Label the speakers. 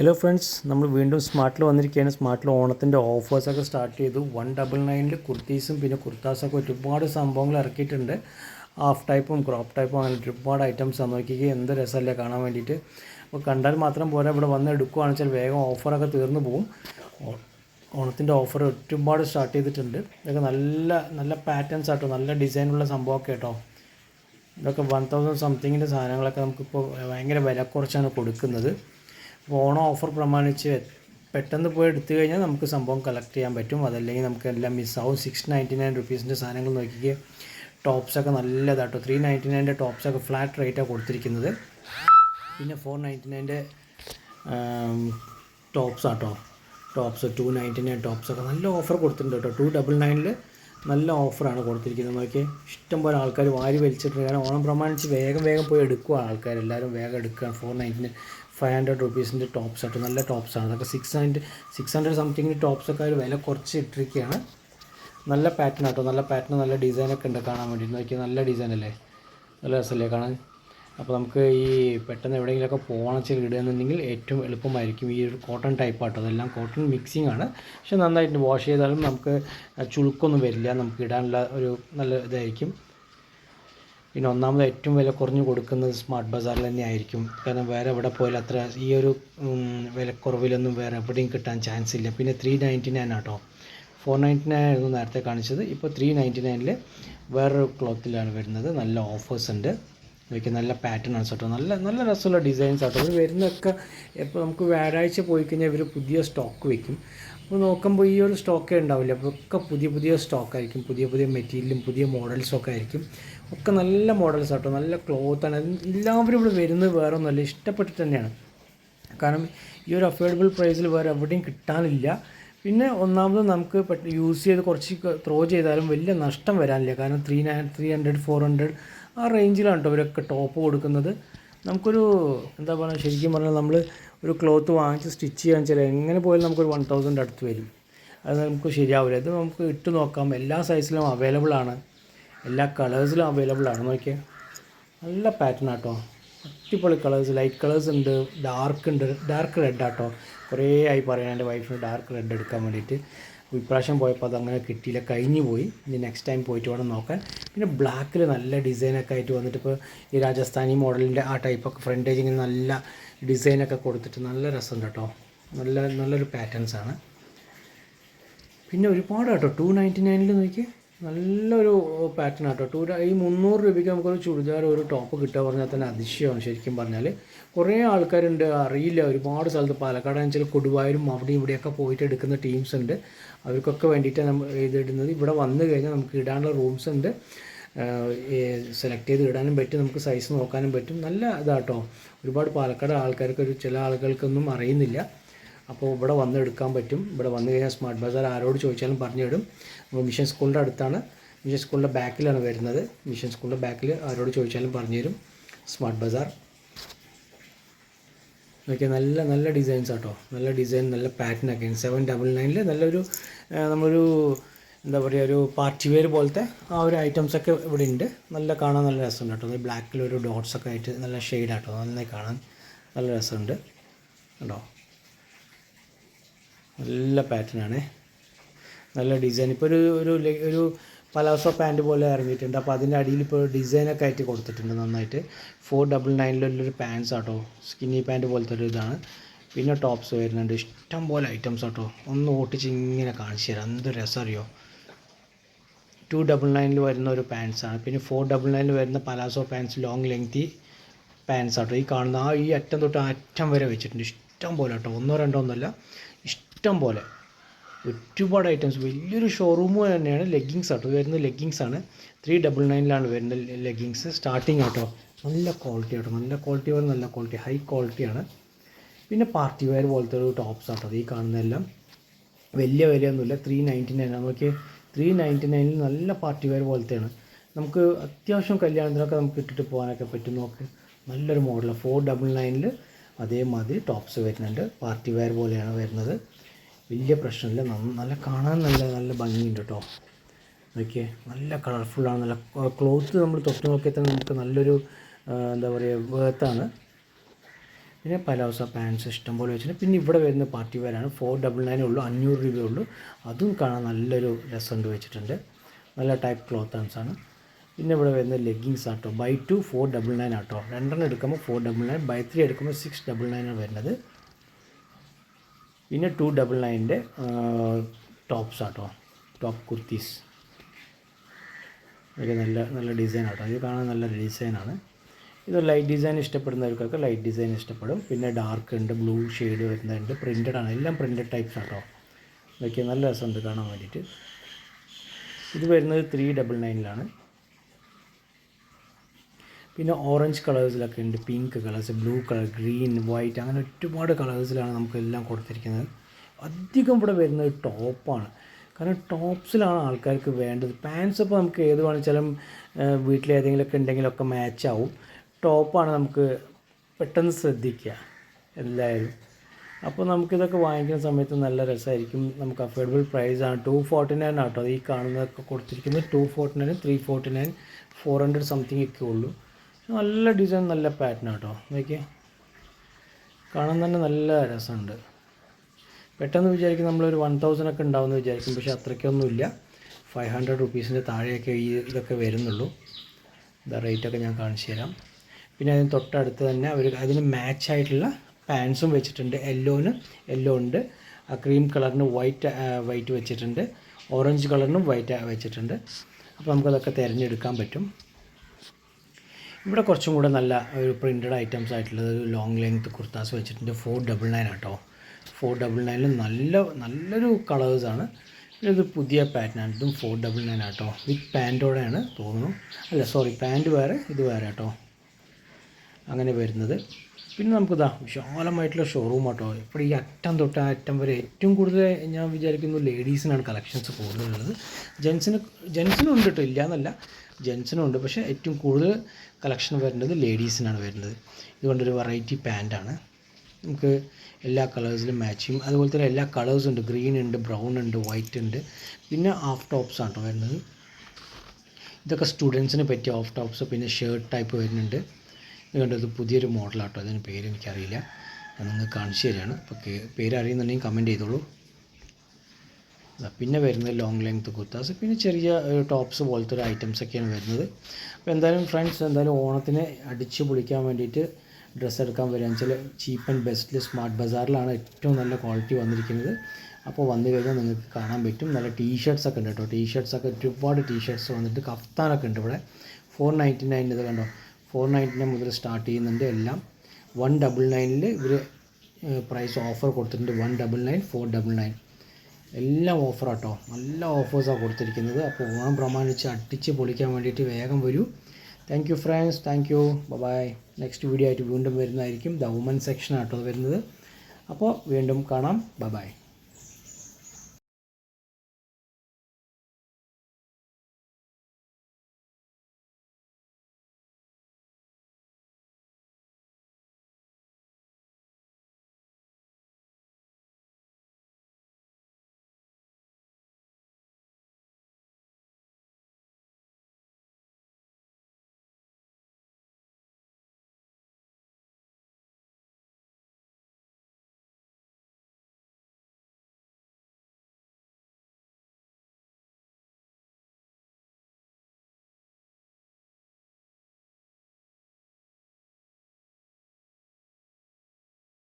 Speaker 1: Hello friends നമ്മൾ വീണ്ടും സ്മാർട്ടിൽ വന്നിരിക്കുകയാണ്. സ്മാർട്ടിൽ ഓണത്തിന്റെ ഓഫേഴ്സൊക്കെ സ്റ്റാർട്ട് ചെയ്തു. വൺ ഡബിൾ നയനിൽ കുർത്തീസും പിന്നെ കുർത്താസൊക്കെ ഒരുപാട് സംഭവങ്ങൾ ഇറക്കിയിട്ടുണ്ട്. ഹാഫ് ടൈപ്പും ക്രോപ്പ് ടൈപ്പും അങ്ങനെ ഒരുപാട് ഐറ്റംസ് ആണ്. എന്ത് രസമല്ലേ കാണാൻ വേണ്ടിയിട്ട്. അപ്പോൾ കണ്ടാൽ മാത്രം പോരാ ഇവിടെ വന്ന് എടുക്കുകയാണെന്ന് വെച്ചാൽ വേഗം ഓഫറൊക്കെ തീർന്നു പോകും ഓണത്തിന്റെ ഓഫർ ഒരുപാട് സ്റ്റാർട്ട് ചെയ്തിട്ടുണ്ട്. ഇതൊക്കെ നല്ല നല്ല പാറ്റേൺസ് ആട്ടോ. നല്ല ഡിസൈനുള്ള സംഭവമൊക്കെ കേട്ടോ ഇതൊക്കെ വൺ തൗസൻഡ് സംതിങ്ങിന്റെ സാധനങ്ങളൊക്കെ നമുക്കിപ്പോൾ ഭയങ്കര വില കുറച്ചാണ് കൊടുക്കുന്നത്. ഓണം ഓഫർ പ്രമാണിച്ച് പെട്ടെന്ന് പോയി എടുത്തു കഴിഞ്ഞാൽ നമുക്ക് സംഭവം കളക്ട് ചെയ്യാൻ പറ്റും. അതല്ലെങ്കിൽ നമുക്ക് എല്ലാം മിസ്സാവും സിക്സ് നയന്റി നയൻ റുപ്പീസിന്റെ സാധനങ്ങൾ നോക്കിക്കുക ടോപ്സൊക്കെ നല്ലതാട്ടോ. ത്രീ നയന്റി നയന്റെ ടോപ്സൊക്കെ ഫ്ലാറ്റ് റേറ്റാണ് കൊടുത്തിരിക്കുന്നത്. പിന്നെ ഫോർ നയന്റി നയന്റെ ടോപ്സ് ആട്ടോ. ടോപ്സ് ടു നയന്റി നയൻ ടോപ്സൊക്കെ നല്ല ഓഫർ കൊടുത്തിട്ടുണ്ട് കേട്ടോ. ടു ഡബിൾ നയനിൽ നല്ല ഓഫറാണ് കൊടുത്തിരിക്കുന്നത്. നോക്കിയാൽ ഇഷ്ടം പോലെ ആൾക്കാർ വാരി വലിച്ചിട്ടുണ്ട് കാരണം ഓണം പ്രമാണിച്ച് വേഗം വേഗം പോയി എടുക്കുക ആൾക്കാർ എല്ലാവരും വേഗം എടുക്കുക four ninety nine five hundred റുപ്പീസിന്റെ tops ആട്ടോ. നല്ല ടോപ്സാണ് അതൊക്കെ സിക്സ് ഹൺഡ്രഡ് സിക്സ് ഹൺഡ്രഡ് സംതിങ്ങിന്റെ ടോപ്സൊക്കെ ഒരു വില കുറച്ച് ഇട്ടിരിക്കുകയാണ് നല്ല പാറ്റേൺ ആട്ടോ. നല്ല പാറ്റേൺ നല്ല ഡിസൈനൊക്കെ ഉണ്ട് കാണാൻ വേണ്ടി നോക്കിയാൽ നല്ല ഡിസൈൻ അല്ലേ? നല്ല രസമല്ലേ കാണാൻ? അപ്പോൾ നമുക്ക് ഈ പെട്ടെന്ന് എവിടെയെങ്കിലുമൊക്കെ പോകണം വെച്ചാൽ ഇടുകയെന്നുണ്ടെങ്കിൽ ഏറ്റവും എളുപ്പമായിരിക്കും. ഈ ഒരു കോട്ടൺ ടൈപ്പ് ആട്ടോ. അതെല്ലാം കോട്ടൺ മിക്സിംഗ് ആണ്. പക്ഷെ നന്നായിട്ട് വാഷ് ചെയ്താലും നമുക്ക് ചുളുക്കൊന്നും വരില്ല. നമുക്ക് ഇടാനുള്ള ഒരു നല്ല ഇതായിരിക്കും. പിന്നെ ഒന്നാമത് ഏറ്റവും വില കുറഞ്ഞ് കൊടുക്കുന്നത് സ്മാർട്ട് ബസാറിൽ തന്നെ ആയിരിക്കും കാരണം വേറെ എവിടെ പോയാലും അത്ര ഈ ഒരു വിലക്കുറവിലൊന്നും വേറെ എവിടെയും കിട്ടാൻ ചാൻസ് ഇല്ല. പിന്നെ ത്രീ നയന്റി നയൻ ആട്ടോ. ഫോർ നയന്റി നയൻ ആയിരുന്നു നേരത്തെ കാണിച്ചത്. ഇപ്പോൾ ത്രീ നയന്റി നയനിൽ വേറൊരു ക്ലോത്തിലാണ് വരുന്നത്. നല്ല ഓഫേഴ്സ് ഉണ്ട്. ഇവയ്ക്ക് നല്ല പാറ്റേൺ ആണ് കേട്ടോ. നല്ല നല്ല രസമുള്ള ഡിസൈൻസ് ആട്ടോ. ഇവർ വരുന്നതൊക്കെ ഇപ്പോൾ നമുക്ക് വ്യാഴാഴ്ച പോയി കഴിഞ്ഞാൽ ഇവർ പുതിയ സ്റ്റോക്ക് വയ്ക്കും അപ്പോൾ നോക്കുമ്പോൾ ഈ ഒരു സ്റ്റോക്കേ ഉണ്ടാവില്ല. അപ്പോൾ ഒക്കെ പുതിയ പുതിയ സ്റ്റോക്കായിരിക്കും പുതിയ പുതിയ മെറ്റീരിയലും പുതിയ മോഡൽസും ഒക്കെ ആയിരിക്കും. ഒക്കെ നല്ല മോഡൽസ് ആട്ടോ. നല്ല ക്ലോത്താണ് എല്ലാവരും ഇവിടെ വരുന്നത് വേറെ ഒന്നുമല്ല. ഇഷ്ടപ്പെട്ടിട്ട് തന്നെയാണ്. കാരണം ഈ ഒരു അഫോർഡബിൾ പ്രൈസിൽ വേറെ എവിടെയും കിട്ടാനില്ല. പിന്നെ ഒന്നാമത് നമുക്ക് യൂസ് ചെയ്ത് കുറച്ച് ത്രോ ചെയ്താലും വലിയ നഷ്ടം വരാനില്ല. കാരണം three nine three hundred four hundred ആ റേഞ്ചിലാണ് കേട്ടോ ഇവരൊക്കെ ടോപ്പ് കൊടുക്കുന്നത്. നമുക്കൊരു എന്താ പറയുക ശരിക്കും പറഞ്ഞാൽ നമ്മൾ ഒരു ക്ലോത്ത് വാങ്ങിച്ച് സ്റ്റിച്ച് ചെയ്യാൻ വെച്ചാൽ എങ്ങനെ പോയാലും നമുക്കൊരു വൺ തൗസൻഡ് അടുത്ത് വരും. അത് നമുക്ക് ശരിയാവില്ല. ഇത് നമുക്ക് ഇട്ട് നോക്കാം. എല്ലാ സൈസിലും അവൈലബിൾ ആണ്. എല്ലാ കളേഴ്സിലും അവൈലബിൾ ആണ് നോക്കിയേ. നല്ല പാറ്റേൺ ആട്ടോ. അടിപൊളി കളേഴ്സ് ലൈറ്റ് കളേഴ്സ് ഉണ്ട് ഡാർക്ക് ഉണ്ട് ഡാർക്ക് റെഡ് ആട്ടോ. കുറേ ആയി പറയാൻ എന്റെ വൈഫിന് ഡാർക്ക് റെഡ് എടുക്കാൻ വേണ്ടിയിട്ട്. ഇപ്രാവശ്യം പോയപ്പോൾ അത് അങ്ങനെ കിട്ടിയില്ല കഴിഞ്ഞു പോയി. ഇനി നെക്സ്റ്റ് ടൈം പോയിട്ട് വേണം നോക്കാൻ. പിന്നെ ബ്ലാക്കിൽ നല്ല ഡിസൈനൊക്കെ ആയിട്ട് വന്നിട്ട് ഇപ്പോൾ ഈ രാജസ്ഥാനി മോഡലിന്റെ ആ ടൈപ്പൊക്കെ ഇങ്ങനെ നല്ല ഡിസൈനൊക്കെ കൊടുത്തിട്ട് നല്ല രസമുണ്ട് കേട്ടോ. നല്ല നല്ലൊരു പാറ്റേൺസ് ആണ്. പിന്നെ ഒരുപാട് കേട്ടോ ടു നയന്റി നയനിൽ നോക്കി നല്ലൊരു പാറ്റേൺ ആട്ടോ. ടൂ ഈ മുന്നൂറ് രൂപയ്ക്ക് നമുക്കൊരു ചുരിദാർ ഒരു ടോപ്പ് കിട്ടുക പറഞ്ഞാൽ തന്നെ അതിശയമാണ് ശരിക്കും പറഞ്ഞാൽ. കുറേ ആൾക്കാരുണ്ട് അറിയില്ല. ഒരുപാട് സ്ഥലത്ത് പാലക്കാട് വെച്ചാൽ കൊടുവായൂരും അവിടെയും ഇവിടെയൊക്കെ പോയിട്ട് എടുക്കുന്ന ടീംസ് ഉണ്ട്. അവർക്കൊക്കെ വേണ്ടിയിട്ട് നമ്മൾ ഇതിടുന്നത് ഇവിടെ വന്നു കഴിഞ്ഞാൽ നമുക്ക് ഇടാനുള്ള റൂംസ് ഉണ്ട്. സെലക്ട് ചെയ്ത് ഇടാനും പറ്റും. നമുക്ക് സൈസ് നോക്കാനും പറ്റും. നല്ല ഇതാട്ടോ. ഒരുപാട് പാലക്കാട് ആൾക്കാർക്ക് ഒരു ചില ആളുകൾക്കൊന്നും അറിയുന്നില്ല. അപ്പോൾ ഇവിടെ വന്ന് എടുക്കാൻ പറ്റും. ഇവിടെ വന്നു കഴിഞ്ഞാൽ സ്മാർട്ട് ബസാർ ആരോട് ചോദിച്ചാലും പറഞ്ഞു തരും. നമ്മൾ മിഷൻ സ്കൂളിന്റെ അടുത്താണ്. മിഷൻ സ്കൂളിന്റെ ബാക്കിലാണ് വരുന്നത്. മിഷൻ സ്കൂളിന്റെ ബാക്കിൽ ആരോട് ചോദിച്ചാലും പറഞ്ഞു തരും. സ്മാർട്ട് ബസാർ ഓക്കെ നല്ല നല്ല ഡിസൈൻസ് ആട്ടോ. നല്ല ഡിസൈൻ നല്ല പാറ്റേൺ ഒക്കെ. സെവൻ ഡബിൾ നയനിൽ നല്ലൊരു നമ്മളൊരു എന്താ പറയുക ഒരു പാർട്ടി വെയർ പോലത്തെ ആ ഒരു ഐറ്റംസ് ഒക്കെ ഇവിടെ ഉണ്ട്. നല്ല കാണാൻ നല്ല രസമുണ്ട് കേട്ടോ. ബ്ലാക്കിൽ ഒരു ഡോട്ട്സ് ഒക്കെ ആയിട്ട് നല്ല ഷെയ്ഡ് ആട്ടോ. നന്നായി കാണാൻ നല്ല രസമുണ്ട്. കണ്ടോ? നല്ല പാറ്റേൺ ആണ്. നല്ല ഡിസൈൻ ഇപ്പോൾ ഒരു ഒരു ഒരു പലാസോ പാന്റ് പോലെ ഇറങ്ങിയിട്ടുണ്ട്. അപ്പോൾ അതിന്റെ അടിയിൽ ഇപ്പോൾ ഡിസൈനൊക്കെ ആയിട്ട് കൊടുത്തിട്ടുണ്ട് നന്നായിട്ട്. ഫോർ ഡബിൾ നയനിലുള്ളൊരു പാൻസ് ആട്ടോ. സ്കിന്നി പാന്റ് പോലത്തെ ഒരു ഇതാണ്. പിന്നെ ടോപ്സ് വരുന്നുണ്ട്. ഇഷ്ടം പോലെ ഐറ്റംസ് ആട്ടോ. ഒന്ന് ഓട്ടിച്ച് ഇങ്ങനെ കാണിച്ചു തരാം. എന്ത് രസം അറിയോ? ടു ഡബിൾ നയനിൽ വരുന്ന ഒരു പാൻസ് ആണ്. പിന്നെ ഫോർ ഡബിൾ നയനിൽ വരുന്ന palazzo pants long lengthy pants ആട്ടോ. ഈ കാണുന്ന ആ ഈ അറ്റം തൊട്ട് ആ അറ്റം വരെ വെച്ചിട്ടുണ്ട്. ഇഷ്ടം പോലെ കേട്ടോ ഒന്നോ രണ്ടോ ഒന്നുമല്ല ഇഷ്ടം പോലെ ഒരുപാട് ഐറ്റംസ് വലിയൊരു ഷോറൂം തന്നെയാണ് ലെഗ്ഗിങ്സ് ആട്ടോ. വരുന്ന ലെഗിങ്സ് ആണ്. ത്രീ ഡബിൾ നയനിലാണ് വരുന്നത് ലെഗിങ്സ് സ്റ്റാർട്ടിങ് ആട്ടോ. നല്ല ക്വാളിറ്റി ആട്ടോ. നല്ല ക്വാളിറ്റി പോലെ നല്ല ക്വാളിറ്റി ഹൈ ക്വാളിറ്റിയാണ് പിന്നെ പാർട്ടി വെയർ പോലത്തെ ഒരു ടോപ്സ് ആട്ടോ. ഈ കാണുന്നതെല്ലാം. വലിയ വിലയൊന്നുമില്ല. ത്രീ നയന്റി നയൻ നമുക്ക് ത്രീ നയന്റി നയനിൽ നല്ല പാർട്ടി വെയർ പോലത്തെയാണ്. നമുക്ക് അത്യാവശ്യം കല്യാണത്തിനൊക്കെ നമുക്ക് ഇട്ടിട്ട് പോകാനൊക്കെ പറ്റും. നോക്ക്. നല്ലൊരു മോഡലാണ് ഫോർ ഡബിൾ നയനിൽ അതേമാതിരി ടോപ്സ് വരുന്നുണ്ട്. പാർട്ടി വെയർ പോലെയാണ് വരുന്നത്. വലിയ പ്രശ്നമില്ല. നല്ല കാണാൻ നല്ല നല്ല ഭംഗിയുണ്ട് കേട്ടോ നോക്കിയേ നല്ല കളർഫുള്ളാണ് നല്ല ക്ലോത്ത് നമ്മൾ തൊട്ട് നോക്കിയാൽ തന്നെ നമുക്ക് നല്ലൊരു എന്താ പറയുക വേർത്താണ് പിന്നെ പലോസ പാൻസ് ഇഷ്ടംപോലെ വെച്ചിട്ടുണ്ട്. പിന്നെ ഇവിടെ വരുന്ന പാർട്ടി വെയറാണ് ഫോർ ഡബിൾ നയനേ ഉള്ളൂ. അഞ്ഞൂറ് രൂപയേ ഉള്ളൂ. അതും കാണാൻ നല്ലൊരു രസമുണ്ട് വെച്ചിട്ടുണ്ട്. നല്ല ടൈപ്പ് ക്ലോത്ത് ആണ്. പിന്നെ ഇവിടെ വരുന്ന ലെഗ്ഗിങ്സ് ആട്ടോ. Buy two four double nine ആട്ടോ. രണ്ടെണ്ണം എടുക്കുമ്പോൾ four double nine buy three എടുക്കുമ്പോൾ സിക്സ് ഡബിൾ നയനാണ് വരുന്നത്. പിന്നെ ടു ഡബിൾ നയന്റെ ടോപ്സ് ആട്ടോ. ടോപ്പ് കുർത്തീസ് ഇതൊക്കെ നല്ല നല്ല ഡിസൈൻ ആട്ടോ. ഇത് കാണാൻ നല്ല ഡിസൈനാണ് ഇത് ലൈറ്റ് ഡിസൈൻ ഇഷ്ടപ്പെടുന്നവർക്കൊക്കെ ലൈറ്റ് ഡിസൈൻ ഇഷ്ടപ്പെടും. പിന്നെ ഡാർക്ക് ഉണ്ട് ബ്ലൂ ഷെയ്ഡ് വരുന്നുണ്ട് പ്രിന്റഡ് ആണ്. എല്ലാം പ്രിന്റഡ് ടൈപ്സ് ആട്ടോ. ഇതൊക്കെ നല്ല രസമുണ്ട് കാണാൻ വേണ്ടിയിട്ട്. ഇത് വരുന്നത് ത്രീ ഡബിൾ നയനിലാണ് പിന്നെ ഓറഞ്ച് കളേഴ്സിലൊക്കെ ഉണ്ട്. Pink colours blue colour green white അങ്ങനെ ഒരുപാട് കളേഴ്സിലാണ് നമുക്ക് എല്ലാം കൊടുത്തിരിക്കുന്നത്. അധികം ഇവിടെ വരുന്നത് ടോപ്പാണ് കാരണം ടോപ്സിലാണ് ആൾക്കാർക്ക് വേണ്ടത്. പാൻസ് ഇപ്പോൾ നമുക്ക് ഏത് വേണമെച്ചാലും വീട്ടിലേതെങ്കിലുമൊക്കെ ഉണ്ടെങ്കിലൊക്കെ മാച്ച് ആവും. ടോപ്പാണ് നമുക്ക് പെട്ടെന്ന് ശ്രദ്ധിക്കുക. എല്ലാവരും അപ്പോൾ നമുക്കിതൊക്കെ വാങ്ങിക്കുന്ന സമയത്ത് നല്ല രസമായിരിക്കും. നമുക്ക് അഫോർഡബിൾ പ്രൈസാണ് ടു ഫോർട്ടി നയൻ ആട്ടോ ഈ കാണുന്നതൊക്കെ കൊടുത്തിരിക്കുന്നത്. Two forty nine three forty nine four hundred something ഒക്കെ ഉള്ളൂ. നല്ല ഡിസൈൻ നല്ല പാറ്റേൺ കേട്ടോ നോക്കിയേ. കാണാൻ തന്നെ നല്ല രസമുണ്ട്. പെട്ടെന്ന് വിചാരിക്കും നമ്മളൊരു വൺ തൗസൻഡ് ഒക്കെ ഉണ്ടാവുമെന്ന് വിചാരിക്കും. പക്ഷേ അത്രയ്ക്കൊന്നുമില്ല. ഫൈവ് ഹൺഡ്രഡ് റുപ്പീസിന്റെ താഴെയൊക്കെ ഈ ഇതൊക്കെ വരുന്നുള്ളൂ. ഇതാ റേറ്റൊക്കെ ഞാൻ കാണിച്ചു തരാം. പിന്നെ അതിന് തൊട്ടടുത്ത് തന്നെ അവർ അതിന് മാച്ചായിട്ടുള്ള പാൻസും വെച്ചിട്ടുണ്ട്. യെല്ലോന് യെല്ലോ ഉണ്ട്. ആ ക്രീം കളറിന് വൈറ്റ് വൈറ്റ് വെച്ചിട്ടുണ്ട്. ഓറഞ്ച് കളറിനും വൈറ്റ് വെച്ചിട്ടുണ്ട്. അപ്പോൾ നമുക്കതൊക്കെ തിരഞ്ഞെടുക്കാൻ പറ്റും. ഇവിടെ കുറച്ചും കൂടെ നല്ല ഒരു പ്രിന്റഡ് ഐറ്റംസ് ആയിട്ടുള്ളത് ഒരു ലോങ് ലെങ്ത് കുർത്താസ് വെച്ചിട്ടുണ്ട്. ഫോർ ഡബിൾ നയൻ ആട്ടോ. ഫോർ ഡബിൾ നയനിൽ നല്ല നല്ലൊരു കളേഴ്സാണ് ഇത് പുതിയ പാറ്റേണാണ് ഇതും ഫോർ ഡബിൾ നയൻ ആട്ടോ. വിത്ത് പാന്റോടെയാണ് തോന്നുന്നു. അല്ല സോറി പാന്റ് വേറെ ഇത് വേറെ ആട്ടോ. അങ്ങനെ വരുന്നത്. പിന്നെ നമുക്കിതാ വിശാലമായിട്ടുള്ള ഷോറൂം ആട്ടോ. ഇപ്പോൾ ഈ അറ്റം തൊട്ട് ആ അറ്റം വരെ ഏറ്റവും കൂടുതൽ ഞാൻ വിചാരിക്കുന്നു ലേഡീസിനാണ് കളക്ഷൻസ് കൂടുതലുള്ളത്. ജെൻസിന് ജെൻസിനും ഉണ്ട് കേട്ടോ ഇല്ല എന്നല്ല ജെൻസിനും ഉണ്ട് പക്ഷേ ഏറ്റവും കൂടുതൽ കളക്ഷൻ വരുന്നത് ലേഡീസിനാണ് വരുന്നത്. ഇതുകൊണ്ടൊരു വെറൈറ്റി പാന്റാണ് നമുക്ക് എല്ലാ കളേഴ്സിലും മാച്ച് ചെയ്യും. അതുപോലെ തന്നെ എല്ലാ കളേഴ്സും ഉണ്ട്. ഗ്രീൻ ഉണ്ട് ബ്രൗൺ ഉണ്ട് വൈറ്റ് ഉണ്ട്. പിന്നെ ഹാഫ് ടോപ്സ് ആണ് വരുന്നത്. ഇതൊക്കെ സ്റ്റുഡൻസിന് പറ്റിയ ഓഫ് ടോപ്സ് പിന്നെ ഷർട്ട് ടൈപ്പ് വരുന്നുണ്ട്. ഇത് പുതിയൊരു മോഡലാട്ടോ അതിന് പേര് എനിക്കറിയില്ല. ഞാൻ നിങ്ങൾക്ക് കാണിച്ചു തരികയാണ് അപ്പോൾ പേര് അറിയുന്നുണ്ടെങ്കിൽ കമന്റ് ചെയ്തോളൂ. പിന്നെ വരുന്നത് ലോങ് ലെങ്ത് കുർത്താസ് പിന്നെ ചെറിയ ടോപ്സ് പോലത്തെ ഒരു ഐറ്റംസ് ഒക്കെയാണ് വരുന്നത്. അപ്പോൾ എന്തായാലും ഫ്രണ്ട്സ് എന്തായാലും ഓണത്തിന് അടിച്ച് പൊളിക്കാൻ വേണ്ടിയിട്ട് ഡ്രസ്സ് എടുക്കാൻ വരികയെന്ന് വെച്ചാൽ ചീപ്പ് ആൻഡ് ബെസ്റ്റിൽ സ്മാർട്ട് ബസാറിലാണ് ഏറ്റവും നല്ല ക്വാളിറ്റി വന്നിരിക്കുന്നത്. അപ്പോൾ വന്നു കഴിഞ്ഞാൽ നിങ്ങൾക്ക് കാണാൻ പറ്റും. നല്ല ടീഷർട്സ് ഒക്കെ ഉണ്ട് കേട്ടോ. ടീഷർട്സ് ഒക്കെ ഒരുപാട് ടീഷർട്സ് വന്നിട്ട് കഫ്താനൊക്കെ ഉണ്ട് ഇവിടെ. ഫോർ നയന്റി നയൻ ഇത് കണ്ടോ? ഫോർ നയന്റി നയൻ മുതൽ സ്റ്റാർട്ട് ചെയ്യുന്നുണ്ട് എല്ലാം. വൺ ഡബിൾ നയനിൽ ഇവർ പ്രൈസ് ഓഫർ കൊടുത്തിട്ടുണ്ട്. One double nine four double nine എല്ലാം ഓഫറാട്ടോ. നല്ല ഓഫേഴ്സാണ് കൊടുത്തിരിക്കുന്നത്. അപ്പോൾ ഓണം പ്രമാണിച്ച് അടിച്ച് പൊളിക്കാൻ വേണ്ടിയിട്ട് വേഗം വരൂ. Thank you friends thank you bye next video ആയിട്ട് വീണ്ടും വരുന്നതായിരിക്കും. ദ വുമൻ സെക്ഷൻ ആട്ടോ വരുന്നത്. അപ്പോൾ വീണ്ടും കാണാം. ബൈ